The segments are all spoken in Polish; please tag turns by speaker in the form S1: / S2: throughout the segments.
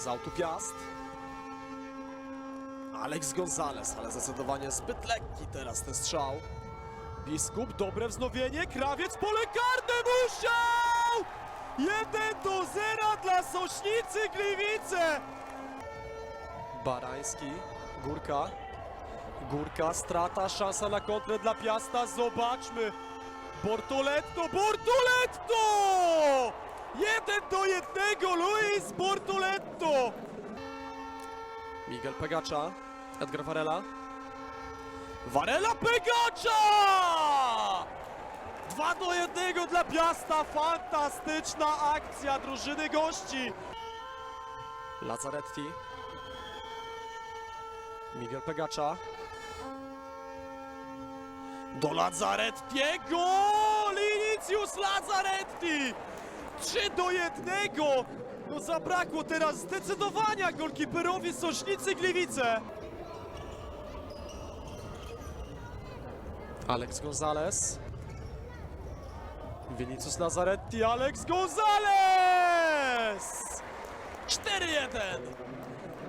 S1: z autu Piast. Alex Gonzalez, ale zdecydowanie zbyt lekki teraz ten strzał. Biskup, dobre wznowienie, Krawiec, pole karne musiał! 1 do 0 dla Sośnicy Gliwice! Barański, Górka. Górka, strata, szansa na kontrę dla Piasta, zobaczmy. Bortoletto, Bortoletto! 1 do 1, Luis Bortoletto! Miguel Pegacza, Edgar Varela. Varela Pegacza! 2 do 1 dla Piasta, fantastyczna akcja drużyny gości. Lazzaretti. Miguel Pegacza. Do Lazzarettiego! Linicius Lazzaretti! 3 do 1! No zabrakło teraz zdecydowania golkiperowi Sośnicy Gliwice. Alex Gonzalez. Vinicius Lazzaretti, Alex Gonzalez! 4-1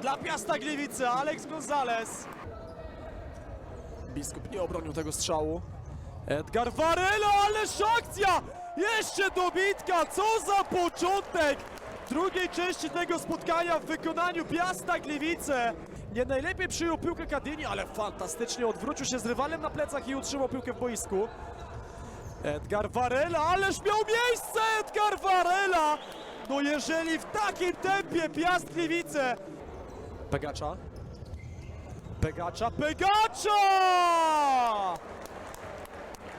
S1: dla Piasta Gliwice, Alex Gonzalez. Biskup nie obronił tego strzału. Edgar Varela, ależ akcja! Jeszcze dobitka, co za początek drugiej części tego spotkania w wykonaniu Piasta Gliwice. Nie najlepiej przyjął piłkę Kadini, ale fantastycznie odwrócił się z rywalem na plecach i utrzymał piłkę w boisku. Edgar Varela, ależ miał miejsce Edgar Varela! No jeżeli w takim tempie Piast Gliwice... Pegacza. Pegacza, Pegacza!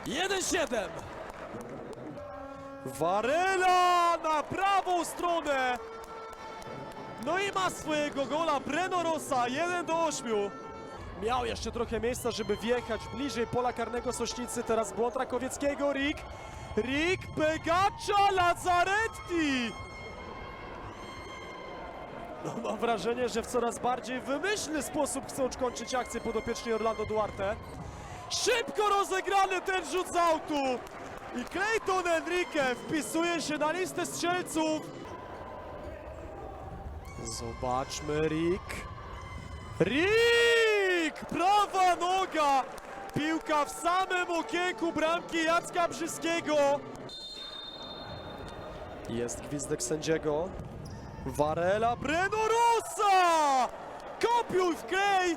S1: 1-7. Varela na prawą stronę. No i ma swojego gola Breno Rosa, 1 do 8. Miał jeszcze trochę miejsca, żeby wjechać bliżej pola karnego Sośnicy. Teraz błąd Rakowieckiego, Rick. Rick, Pegacza, Lazzaretti. No, mam wrażenie, że w coraz bardziej wymyślny sposób chcą kończyć akcję podopieczni Orlando Duarte. Szybko rozegrany ten rzut z autu! I Clayton Enrique wpisuje się na listę strzelców. Zobaczmy Rick. Rick! Prawa noga! Piłka w samym okienku bramki Jacka Brzyskiego. Jest gwizdek sędziego. Varela, Breno Rossa! Kopiuj w klej!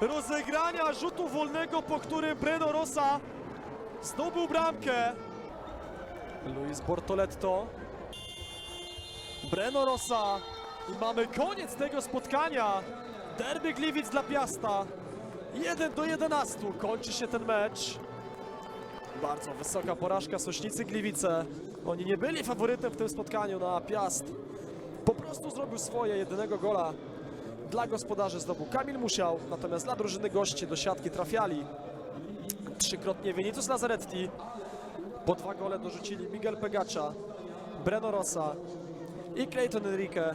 S1: Rozegrania rzutu wolnego, po którym Breno Rossa zdobył bramkę. Luis Bortoletto. Breno Rossa. I mamy koniec tego spotkania. Derby Gliwic dla Piasta. 1 do 11. Kończy się ten mecz. Bardzo wysoka porażka Sośnicy Gliwice. Oni nie byli faworytem w tym spotkaniu na Piast. Po prostu zrobił swoje, jedynego gola dla gospodarzy zdobył Kamil Musiał, natomiast dla drużyny gości do siatki trafiali trzykrotnie Vinicius Lazzaretti. Po dwa gole dorzucili Miguel Pegacza, Breno Rossa i Clayton Enrique.